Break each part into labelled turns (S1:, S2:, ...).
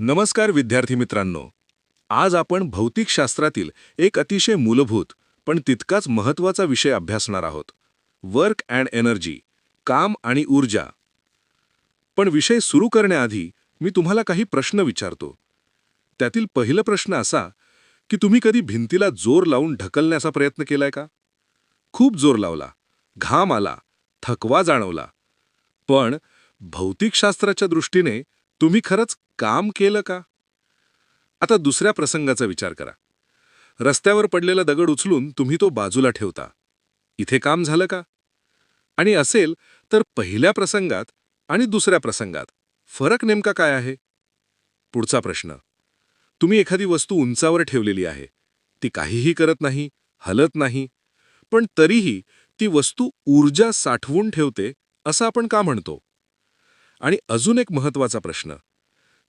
S1: नमस्कार विद्यार्थी मित्रांनो. आज आपण भौतिकशास्त्रातील एक अतिशय मूलभूत पण तितकाच महत्त्वाचा विषय अभ्यासणार आहोत. वर्क अँड एनर्जी काम आणि ऊर्जा. पण विषय सुरू करण्याआधी मी तुम्हाला काही प्रश्न विचारतो. त्यातील पहिला प्रश्न असा की तुम्ही कधी भिंतीला जोर लावून ढकलण्याचा प्रयत्न केलाय का? खूप जोर लावला घाम आला थकवा जाणवला. पण भौतिकशास्त्राच्या दृष्टीने तुम्ही खरंच काम केलं का? आता दुसऱ्या प्रसंगाचा विचार करा. रस्त्यावर पडलेला दगड उचलून तुम्ही तो बाजूला ठेवता. इथे काम झालं का? आणि असेल तर पहिल्या प्रसंगात आणि दुसऱ्या प्रसंगात फरक नेमका काय आहे? पुढचा प्रश्न. तुम्ही एखादी वस्तू उंचावर ठेवलेली आहे. ती काहीही करत नाही हलत नाही पण तरीही ती वस्तू ऊर्जा साठवून ठेवते असं आपण का म्हणतो? आणि अजून एक महत्त्वाचा प्रश्न.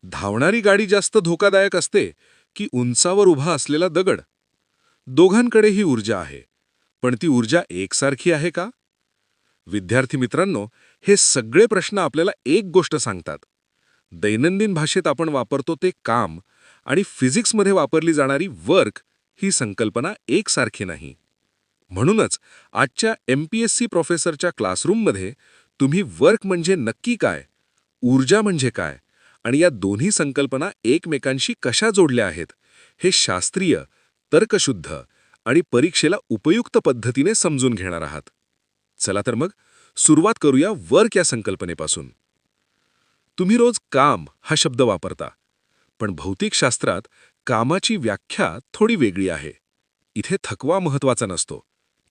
S1: धावणारी गाडी जास्त धोकादायक असते की उंचावर उभा असलेला दगड? दोघांकडे ही ऊर्जा आहे पण ती ऊर्जा एकसारखी आहे का? विद्यार्थी मित्रांनो हे सगळे प्रश्न आपल्याला एक गोष्ट सांगतात. दैनंदिन भाषेत आपण वापरतो ते काम आणि फिजिक्समध्ये वापरली जाणारी वर्क ही संकल्पना एकसारखी नाही. म्हणूनच आजच्या एम पी एस सी प्रोफेसरच्या क्लासरूममध्ये तुम्ही वर्क म्हणजे नक्की काय? ऊर्जा म्हणजे काय? आणि या दोन्ही संकल्पना एकमेकांशी कशा जोडल्या आहेत? हे शास्त्रीय तर्कशुद्ध आणि परीक्षेला उपयुक्त पद्धतीने समजून घेणार आहात. चला तर मग सुरुवात करूया वर्क या संकल्पनेपासून. तुम्ही रोज काम हा शब्द वापरता पण भौतिकशास्त्रात कामाची व्याख्या थोडी वेगळी आहे. इथे थकवा महत्त्वाचा नसतो.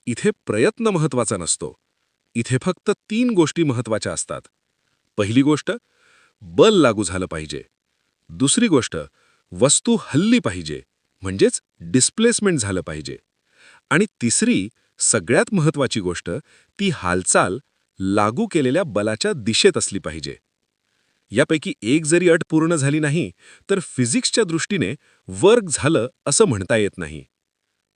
S1: इथे प्रयत्न महत्त्वाचा नसतो. इथे फक्त तीन गोष्टी महत्त्वाच्या असतात. पहिली गोष्ट बल लागू झालं पाहिजे. दुसरी गोष्ट वस्तू हल्ली पाहिजे म्हणजेच डिस्प्लेसमेंट झालं पाहिजे. आणि तिसरी सगळ्यात महत्वाची गोष्ट ती हालचाल लागू केलेल्या बलाच्या दिशेत असली पाहिजे. यापैकी एक जरी अट पूर्ण झाली नाही तर फिजिक्सच्या दृष्टीने वर्क झालं असं म्हणता येत नाही.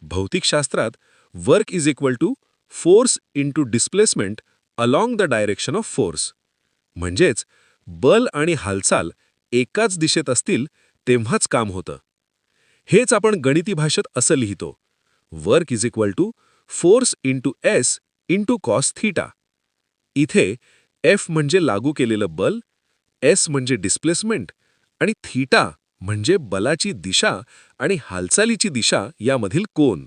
S1: भौतिकशास्त्रात work is equal to force into displacement along the direction of force म्हणजेच बल आणि हालचाल एकाच दिशेत असतील तेव्हाच काम होतं. हेच आपण गणिती भाषेत असं लिहितो. Work is equal to force into S into cos theta. इथे एफ म्हणजे लागू केलेलं बल एस म्हणजे डिस्प्लेसमेंट आणि थीटा म्हणजे बलाची दिशा आणि हालचालीची दिशा यामधील कोन.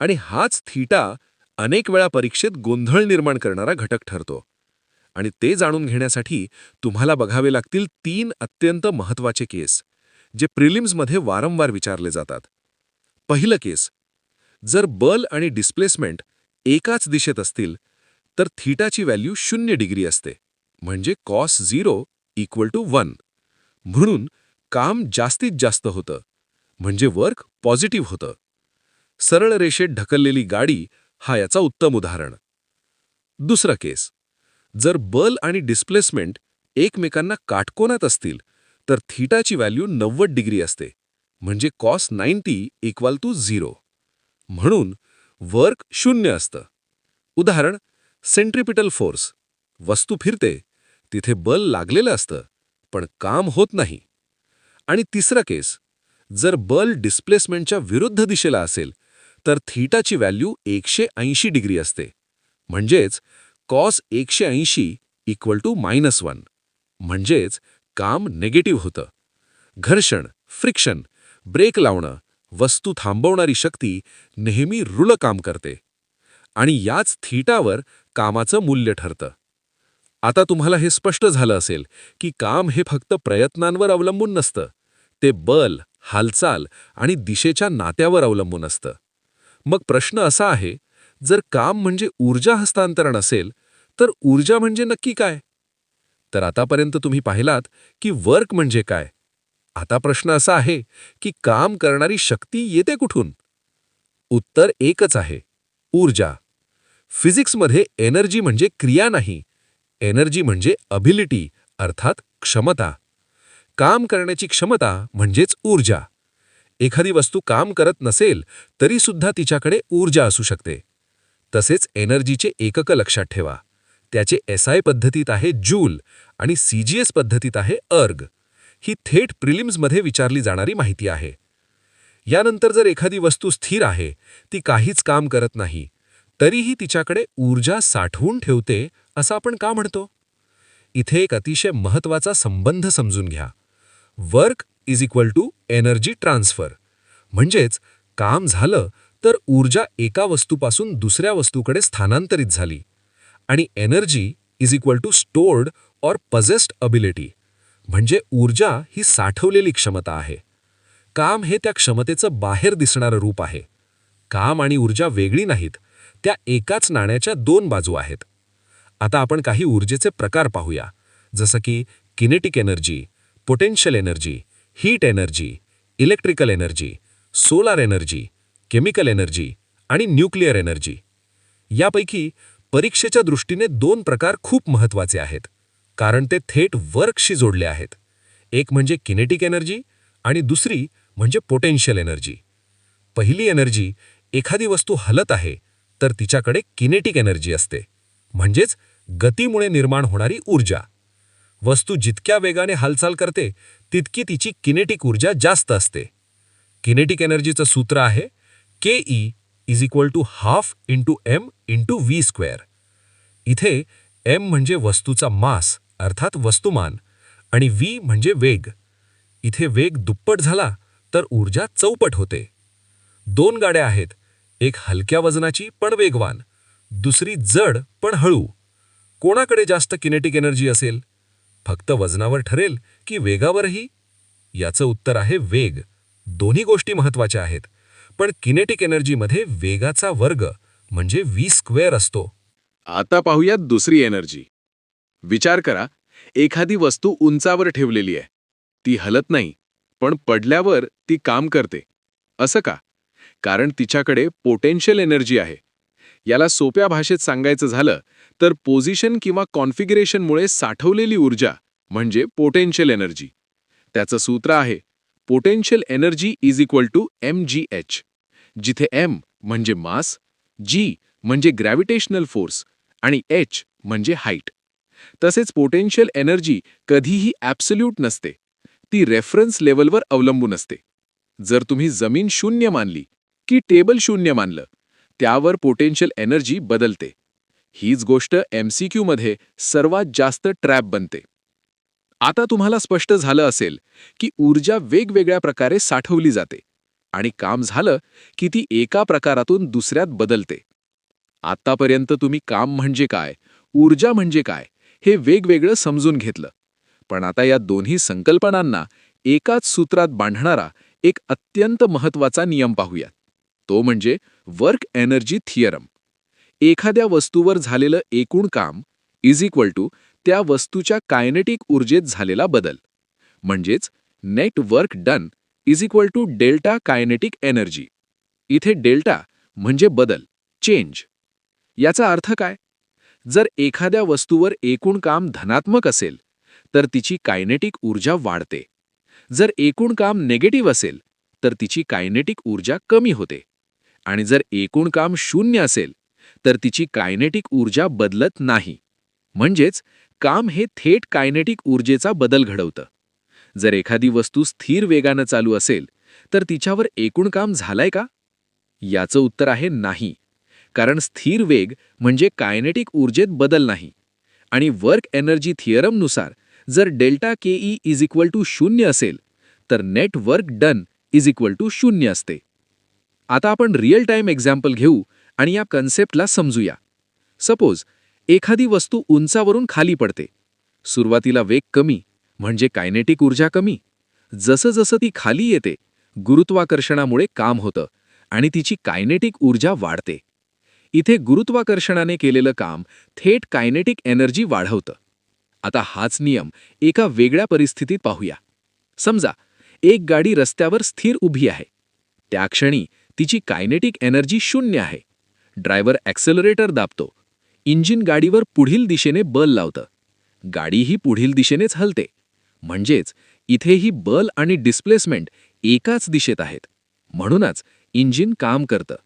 S1: आणि हाच थीटा अनेक वेळा परीक्षेत गोंधळ निर्माण करणारा घटक ठरतो. आणि ते जाणून घेण्यासाठी तुम्हाला बघावे लागतील तीन अत्यंत महत्त्वाचे केस जे प्रिलिम्समध्ये वारंवार विचारले जातात. पहिलं केस जर बल आणि डिस्प्लेसमेंट एकाच दिशेत असतील तर थीटाची व्हॅल्यू शून्य डिग्री असते म्हणजे cos zero equal to one. म्हणून काम जास्तीत जास्त होतं म्हणजे वर्क पॉझिटिव्ह होतं. सरळ रेषेत ढकललेली गाडी हा याचा उत्तम उदाहरण. दुसरा केस जर बल आणि डिस्प्लेसमेंट एकमेकांना काटकोनात असतील तर थीटाची व्हॅल्यू नव्वद डिग्री असते म्हणजे cos ninety equal to zero. म्हणून वर्क शून्य असतं. उदाहरण सेंट्रिपिटल फोर्स. वस्तू फिरते तिथे बल लागलेलं असतं पण काम होत नाही. आणि तिसरा केस जर बल डिस्प्लेसमेंटच्या विरुद्ध दिशेला असेल तर थीटाची व्हॅल्यू एकशे ऐंशी डिग्री असते. म्हणजेच कॉस एकशे ऐंशी इक्वल टू मायनस वन म्हणजेच काम नेगेटिव्ह होतं. घर्षण फ्रिक्शन ब्रेक लावणं वस्तू थांबवणारी शक्ती नेहमी रुळ काम करते. आणि याच थीटावर कामाचं मूल्य ठरतं. आता तुम्हाला हे स्पष्ट झालं असेल की काम हे फक्त प्रयत्नांवर अवलंबून नसतं. ते बल हालचाल आणि दिशेच्या नात्यावर अवलंबून असतं. मग प्रश्न असा आहे जर काम म्हणजे ऊर्जा हस्तांतरण असेल तर ऊर्जा म्हणजे नक्की काय? तर आतापर्यंत तुम्ही पाहिलात की वर्क म्हणजे काय. आता प्रश्न असा आहे की काम करणारी शक्ती येते कुठून? उत्तर एकच आहे ऊर्जा. फिजिक्समध्ये एनर्जी म्हणजे क्रिया नाही एनर्जी म्हणजे अबिलिटी अर्थात क्षमता. काम करण्याची क्षमता म्हणजेच ऊर्जा. एखादी वस्तू काम करत नसेल तरी सुद्धा तिच्याकडे ऊर्जा असू शकते. तसेच एनर्जीचे एकक लक्षात ठेवा. त्याचे एस आय पद्धतीत आहे जूल आणि सी जी एस पद्धतीत आहे अर्ग.
S2: ही थेट प्रिलिम्समध्ये विचारली जाणारी माहिती आहे. यानंतर जर एखादी वस्तू स्थिर आहे ती काहीच काम करत नाही तरीही तिच्याकडे ऊर्जा साठवून ठेवते असं आपण का म्हणतो? इथे एक अतिशय महत्त्वाचा संबंध समजून घ्या. Work is equal to energy transfer. म्हणजेच काम झालं तर ऊर्जा एका वस्तूपासून दुसऱ्या वस्तूकडे स्थानांतरित झाली. आणि energy is equal to stored or possessed ability म्हणजे ऊर्जा ही साठवलेली क्षमता आहे. काम हे त्या क्षमतेचं बाहेर दिसणारं रूप आहे. काम आणि ऊर्जा वेगळी नाहीत त्या एकाच नाण्याच्या दोन बाजू आहेत. आता आपण काही ऊर्जेचे प्रकार पाहूया. जसं की kinetic energy potential energy heat energy electrical energy solar energy chemical energy आणि न्यूक्लिअर एनर्जी. यापैकी परीक्षेच्या दृष्टीने दोन प्रकार खूप महत्त्वाचे आहेत कारण ते थेट वर्कशी जोडले आहेत. एक म्हणजे किनेटिक एनर्जी आणि दुसरी म्हणजे पोटेन्शियल एनर्जी. पहिली एनर्जी एखादी वस्तू हलत आहे तर तिच्याकडे किनेटिक एनर्जी असते म्हणजेच गतीमुळे निर्माण होणारी ऊर्जा. वस्तू जितक्या वेगाने हालचाल करते तितकी तिची किनेटिक ऊर्जा जास्त असते. किनेटिक एनर्जीचं सूत्र आहे K E is equal to half into M into V square इथे एम म्हणजे वस्तूचा मास अर्थात वस्तुमान आणि व्ही म्हणजे वेग. इथे वेग दुप्पट झाला तर ऊर्जा चौपट होते. दोन गाड्या आहेत एक हलक्या वजनाची पण वेगवान दुसरी जड पण हळू. कोणाकडे जास्त किनेटिक एनर्जी असेल? फक्त वजनावर ठरेल की वेगावरही? याचं उत्तर आहे वेग. दोन्ही गोष्टी महत्त्वाच्या आहेत. पण किनेटिक एनर्जीमध्ये वेगाचा वर्ग म्हणजे व्ही स्क्वेअर असतो.
S3: आता पाहूयात दुसरी एनर्जी विचार करा एखादी वस्तू उंचावर ठेवलेली आहे. ती हलत नाही पण पडल्यावर ती काम करते. असं का? कारण तिच्याकडे पोटेन्शियल एनर्जी आहे. याला सोप्या भाषेत सांगायचं झालं तर पोझिशन किंवा कॉन्फिगरेशनमुळे साठवलेली ऊर्जा म्हणजे पोटेन्शियल एनर्जी त्याचं सूत्र आहे potential energy is equal to M G H जिथे एम म्हणजे मास जी म्हणजे ग्रॅव्हिटेशनल फोर्स आणि एच म्हणजे हाईट तसेच पोटेन्शियल एनर्जी कधीही ॲब्सल्यूट नसते. ती रेफरन्स लेवलवर अवलंबून असते. जर तुम्ही जमीन शून्य मानली की टेबल शून्य मानलं त्यावर पोटेन्शियल एनर्जी बदलते. हीच गोष्ट एमसीक्यू मध्ये सर्वात जास्त ट्रॅप बनते. आता तुम्हाला स्पष्ट झालं असेल की ऊर्जा वेगवेगळ्या प्रकारे साठवली जाते. आणि काम झालं की ती एका प्रकारातून दुसऱ्यात बदलते. आतापर्यंत तुम्ही काम म्हणजे काय ऊर्जा म्हणजे काय हे वेगवेगळं समजून घेतलं. पण आता या दोन्ही संकल्पनांना एकाच सूत्रात बांधणारा एक अत्यंत महत्त्वाचा नियम पाहूयात. तो म्हणजे वर्क एनर्जी थिअरम. एखाद्या वस्तूवर झालेलं एकूण काम इज इक्वल टू त्या वस्तूच्या कायनेटिक ऊर्जेत झालेला बदल. म्हणजेच net work done is equal to delta kinetic energy इथे डेल्टा म्हणजे बदल चेंज याचा अर्थ काय? जर एखाद्या वस्तूवर एकूण काम धनात्मक असेल तर तिची कायनेटिक ऊर्जा वाढते. जर एकूण काम नेगेटिव्ह असेल तर तिची कायनेटिक ऊर्जा कमी होते. आणि जर एकूण काम शून्य असेल तर तिची कायनेटिक ऊर्जा बदलत नाही. म्हणजेच काम हे थेट कायनेटिक ऊर्जेचा बदल घडवतं. जर एखादी वस्तू स्थिर वेगानं चालू असेल तर तिच्यावर एकूण काम झालंय का? याचं उत्तर आहे नाही. कारण स्थिर वेग म्हणजे कायनेटिक ऊर्जेत बदल नाही. आणि वर्क एनर्जी थिअरमनुसार जर delta K E is equal to शून्य असेल तर net work done is equal to शून्य असते. आता आपण रिअल टाईम एक्झाम्पल घेऊ आणि या कन्सेप्टला समजूया. सपोज एखादी वस्तू उंचावरून खाली पडते. सुरुवातीला वेग कमी म्हणजे कायनेटिक ऊर्जा कमी. जसं जसं ती खाली येते गुरुत्वाकर्षणामुळे काम होतं आणि तिची कायनेटिक ऊर्जा वाढते. इथे गुरुत्वाकर्षणाने केलेलं काम थेट कायनेटिक एनर्जी वाढवतं. आता हाच नियम एका वेगळ्या परिस्थितीत पाहूया. समजा एक गाडी रस्त्यावर स्थिर उभी आहे. त्या क्षणी तिची कायनेटिक एनर्जी शून्य आहे. ड्रायव्हर ॲक्सेलरेटर दाबतो. इंजिन गाडीवर पुढील दिशेने बल लावतं. गाडीही पुढील दिशेनेच हलते. म्हणजेच इथेही बल आणि डिस्प्लेसमेंट एकाच दिशेत आहेत. म्हणूनच इंजिन काम करतं.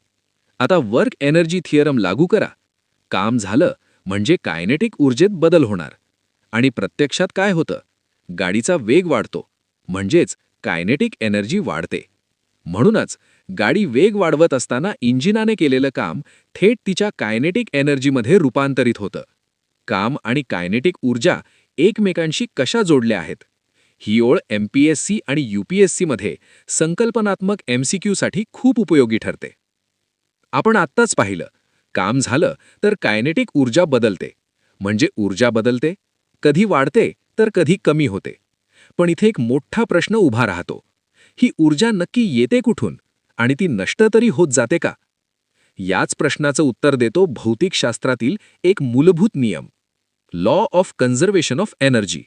S3: आता वर्क एनर्जी थिअरम लागू करा. काम झालं म्हणजे कायनेटिक ऊर्जेत बदल होणार. आणि प्रत्यक्षात काय होतं? गाडीचा वेग वाढतो. म्हणजेच कायनेटिक एनर्जी वाढते. म्हणूनच गाडी वेग वाढवत असताना इंजिनाने केलेलं काम थेट तिच्या कायनेटिक एनर्जीमध्ये रूपांतरित होतं. काम आणि कायनेटिक ऊर्जा एकमेकांशी कशा जोडल्या आहेत? ही ओळ एम पी एस सी आणि यू पी एस सीमध्ये संकल्पनात्मक एम सी क्यूसाठी खूप उपयोगी ठरते. आपण आत्ताच पाहिलं. काम झालं तर कायनेटिक ऊर्जा बदलते. म्हणजे ऊर्जा बदलते. कधी वाढते तर कधी कमी होते. पण इथे एक मोठा प्रश्न उभा राहतो. ही ऊर्जा नक्की येते कुठून? आणि ती नष्ट तरी होत जाते का? याच प्रश्नाचं उत्तर देतो भौतिकशास्त्रातील एक मूलभूत नियम. Law of conservation of energy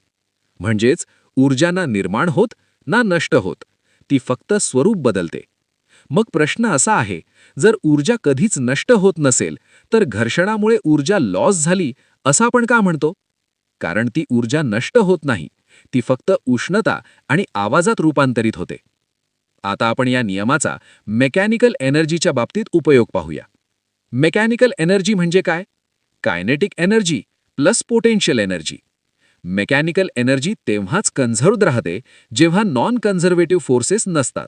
S3: म्हणजेच ऊर्जा ना निर्माण होत ना नष्ट होत. ती फक्त स्वरूप बदलते. मग प्रश्न असा आहे जर ऊर्जा कधीच नष्ट होत नसेल तर घर्षणामुळे ऊर्जा लॉस झाली असं आपण का म्हणतो? कारण ती ऊर्जा नष्ट होत नाही ती फक्त उष्णता आणि आवाजात रूपांतरित होते. आता आपण या नियमाचा मेकॅनिकल एनर्जीच्या बाबतीत उपयोग पाहूया. मेकॅनिकल एनर्जी म्हणजे काय? Kinetic energy plus potential energy. Mechanical energy तेव्हाच कन्झर्व्ड राहते जेव्हा नॉन कन्झर्वेटिव्ह फोर्सेस नसतात.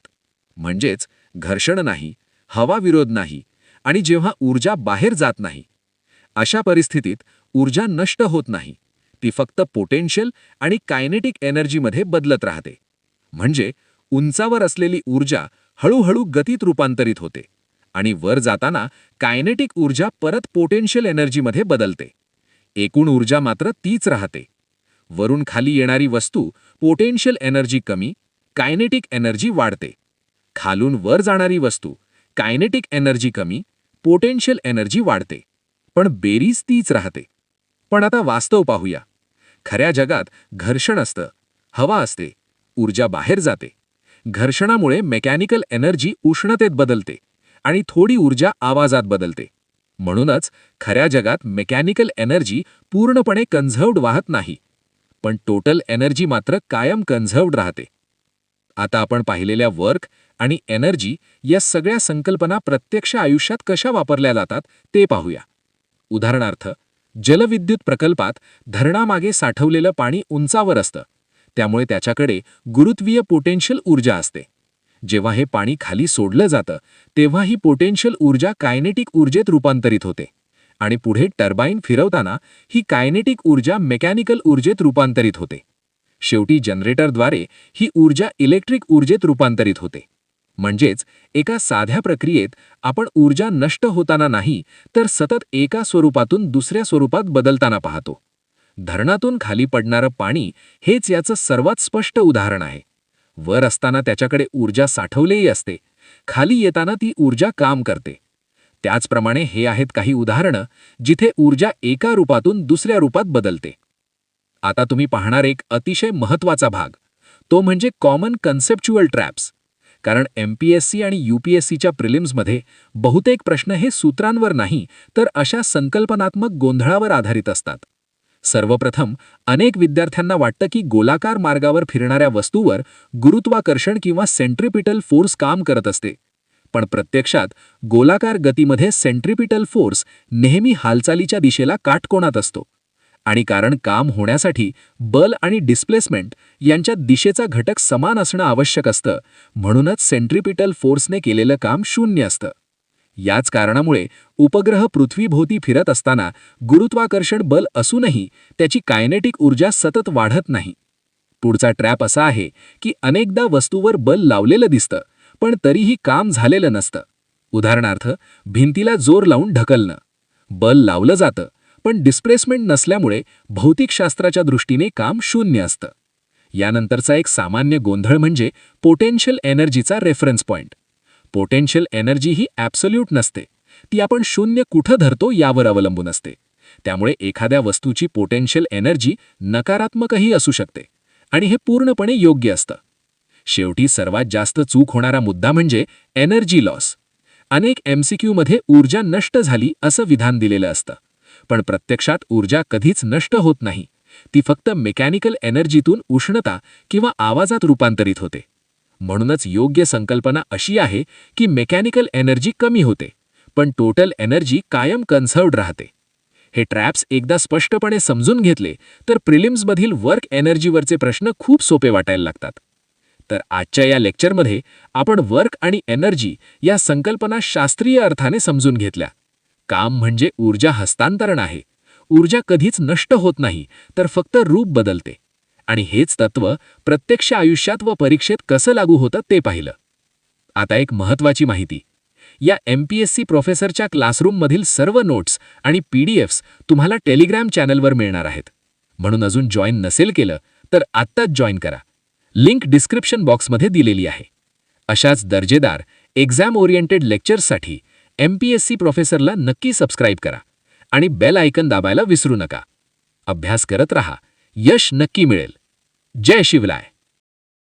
S3: म्हणजेच घर्षण नाही हवा विरोध नाही आणि जेव्हा ऊर्जा बाहेर जात नाही. अशा परिस्थितीत ऊर्जा नष्ट होत नाही. ती फक्त पोटेन्शियल आणि कायनेटिक एनर्जीमध्ये बदलत राहते. म्हणजे उंचावर असलेली ऊर्जा हळूहळू गतीत रूपांतरित होते आणि वर जाताना कायनेटिक ऊर्जा परत पोटेन्शियल एनर्जीमध्ये बदलते. एकूण ऊर्जा मात्र तीच राहते. वरून खाली येणारी वस्तू पोटेन्शियल एनर्जी कमी कायनेटिक एनर्जी वाढते. खालून वर जाणारी वस्तू कायनेटिक एनर्जी कमी पोटेन्शियल एनर्जी वाढते. पण बेरीज तीच राहते. पण आता वास्तव पाहूया. खऱ्या जगात घर्षण असतं हवा असते ऊर्जा बाहेर जाते. घर्षणामुळे मेकॅनिकल एनर्जी उष्णतेत बदलते आणि थोडी ऊर्जा आवाजात बदलते. म्हणूनच खऱ्या जगात मेकॅनिकल एनर्जी पूर्णपणे कन्झर्व्ड वाहत नाही. पण टोटल एनर्जी मात्र कायम कन्झर्व्ड राहते. आता आपण पाहिलेल्या वर्क आणि एनर्जी या सगळ्या संकल्पना प्रत्यक्ष आयुष्यात कशा वापरल्या जातात ते पाहूया. उदाहरणार्थ जलविद्युत प्रकल्पात धरणामागे साठवलेलं पाणी उंचावर असतं. त्यामुळे त्याच्याकडे गुरुत्वीय पोटेन्शियल ऊर्जा असते. जेव्हा हे पाणी खाली सोडलं जातं तेव्हा ही पोटेन्शियल ऊर्जा कायनेटिक ऊर्जेत रूपांतरित होते. आणि पुढे टर्बाईन फिरवताना ही कायनेटिक ऊर्जा मेकॅनिकल ऊर्जेत रूपांतरित होते. शेवटी जनरेटरद्वारे ही ऊर्जा इलेक्ट्रिक ऊर्जेत रूपांतरित होते. म्हणजेच एका साध्या प्रक्रियेत आपण ऊर्जा नष्ट होताना नाही तर सतत एका स्वरूपातून दुसऱ्या स्वरूपात बदलताना पाहतो. धरणातून खाली पडणारं पाणी हेच याचं सर्वात स्पष्ट उदाहरण आहे. वर असताना त्याच्याकडे ऊर्जा साठवलेली असते. खाली येताना ती ऊर्जा काम करते. त्याचप्रमाणे हे आहेत काही उदाहरणं जिथे ऊर्जा एका रूपातून दुसऱ्या रूपात बदलते. आता तुम्ही पाहणार एक अतिशय महत्त्वाचा भाग. तो म्हणजे कॉमन कन्सेप्च्युअल ट्रॅप्स कारण एम पी एस सी आणि यू पी एस सीच्या प्रिलिम्समध्ये बहुतेक प्रश्न हे सूत्रांवर नाही तर अशा संकल्पनात्मक गोंधळावर आधारित असतात. सर्वप्रथम अनेक विद्यार्थ्यांना वाटतं की गोलाकार मार्गावर फिरणाऱ्या वस्तूवर गुरुत्वाकर्षण किंवा सेंट्रिपिटल फोर्स काम करत असते. पण प्रत्यक्षात गोलाकार गतीमध्ये सेंट्रिपिटल फोर्स नेहमी हालचालीच्या दिशेला काटकोनात असतो. आणि कारण काम होण्यासाठी बल आणि डिस्प्लेसमेंट यांच्या दिशेचा घटक समान असणं आवश्यक असतं म्हणूनच सेंट्रिपिटल फोर्सने केलेलं काम शून्य असतं. याच कारणामुळे उपग्रह पृथ्वीभोवती फिरत असताना गुरुत्वाकर्षण बल असूनही त्याची कायनेटिक ऊर्जा सतत वाढत नाही. पुढचा ट्रॅप असा आहे की अनेकदा वस्तूवर बल लावलेलं दिसतं पण तरीही काम झालेलं नसतं. उदाहरणार्थ भिंतीला जोर लावून ढकलणं. बल लावलं जातं पण डिस्प्लेसमेंट नसल्यामुळे भौतिकशास्त्राच्या दृष्टीने काम शून्य असतं. यानंतरचा एक सामान्य गोंधळ म्हणजे पोटेन्शियल एनर्जीचा रेफरन्स पॉइंट पोटेन्शियल एनर्जी ही ॲब्सोल्यूट नसते. ती आपण शून्य कुठं धरतो यावर अवलंबून असते. त्यामुळे एखाद्या वस्तूची पोटेन्शियल एनर्जी नकारात्मकही असू शकते आणि हे पूर्णपणे योग्य असतं. शेवटी सर्वात जास्त चूक होणारा मुद्दा म्हणजे एनर्जी लॉस अनेक एमसीक्यूमध्ये ऊर्जा नष्ट झाली असं विधान दिलेलं असतं. पण प्रत्यक्षात ऊर्जा कधीच नष्ट होत नाही. ती फक्त मेकॅनिकल एनर्जीतून उष्णता किंवा आवाजात रूपांतरित होते. म्हणूनच योग्य संकल्पना अशी आहे की मेकॅनिकल एनर्जी कमी होते. पण टोटल एनर्जी कायम कन्झर्व्ड राहते. हे ट्रॅप्स एकदा स्पष्टपणे समजून घेतले तर प्रिलिम्समधील वर्क एनर्जीवरचे प्रश्न खूप सोपे वाटायला लागतात.
S2: तर आजच्या या लेक्चरमध्ये आपण वर्क आणि एनर्जी या संकल्पना शास्त्रीय अर्थाने समजून घेतल्या. काम म्हणजे ऊर्जा हस्तांतरण आहे. ऊर्जा कधीच नष्ट होत नाही तर फक्त रूप बदलते. आणि हेच तत्व प्रत्यक्ष आयुष्यात व परीक्षेत कसं लागू होतं ते पाहिलं. आता एक महत्वाची माहिती. या एम पी एस सी प्रोफेसरच्या क्लासरूममधील सर्व नोट्स आणि पी डी एफ्स तुम्हाला टेलिग्रॅम चॅनलवर मिळणार आहेत. म्हणून अजून जॉईन नसेल केलं तर आत्ताच जॉईन करा. लिंक डिस्क्रिप्शन बॉक्समध्ये दिलेली आहे. अशाच दर्जेदार एक्झाम ओरिएंटेड लेक्चर्ससाठी एम पी एस सी प्रोफेसरला नक्की सबस्क्राईब करा आणि बेल आयकन दाबायला विसरू नका. अभ्यास करत रहा. यश नक्की मिळेल. जय शिवलाय.